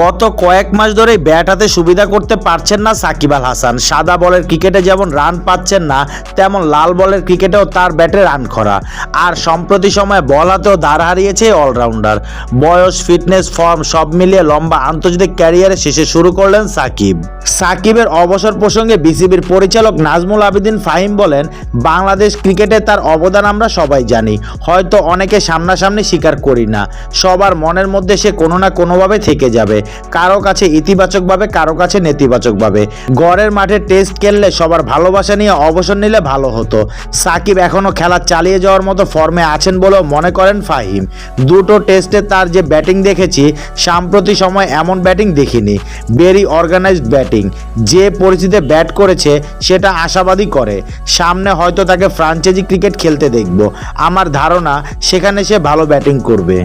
গত কয়েক মাস ধরেই ব্যাট হাতে সুবিধা করতে পারছেন না সাকিব আল হাসান। সাদা বলের ক্রিকেটে যেমন রান পাচ্ছেন না, তেমন লাল বলের ক্রিকেটেও তার ব্যাটে রান করা আর সম্প্রতি সময়ে বল হাতেও দাঁড় হারিয়েছে অলরাউন্ডার। বয়স, ফিটনেস, ফর্ম সব মিলিয়ে লম্বা আন্তর্জাতিক ক্যারিয়ারে শেষে শুরু করলেন সাকিব। সাকিবের অবসর প্রসঙ্গে বিসিবির পরিচালক নাজমুল আবেদিন ফাহিম বলেন, বাংলাদেশ ক্রিকেটে তার অবদান আমরা সবাই জানি। হয়তো অনেকে সামনাসামনি স্বীকার করি না। সবার মনের মধ্যে সে কোনো না কোনোভাবে থেকে যাবে। কারও কাছে ইতিবাচকভাবে, কারও কাছে নেতিবাচকভাবে। গড়ের মাঠে টেস্ট খেললে সবার ভালোবাসা নিয়ে অবসর নিলে ভালো হতো। সাকিব এখনও খেলা চালিয়ে যাওয়ার মতো ফর্মে আছেন বলেও মনে করেন ফাহিম। দুটো টেস্টে তার যে ব্যাটিং দেখেছি সাম্প্রতিক সময় এমন ব্যাটিং দেখিনি। Very organised batting. যে পরিস্থিতিতে ব্যাট করেছে, সেটা আশাবাদী করে। সামনে হয়তো তাকে ফ্রাঞ্চাইজি ক্রিকেট খেলতে দেখব। আমার ধারণা, সেখানে সে ভালো ব্যাটিং করবে।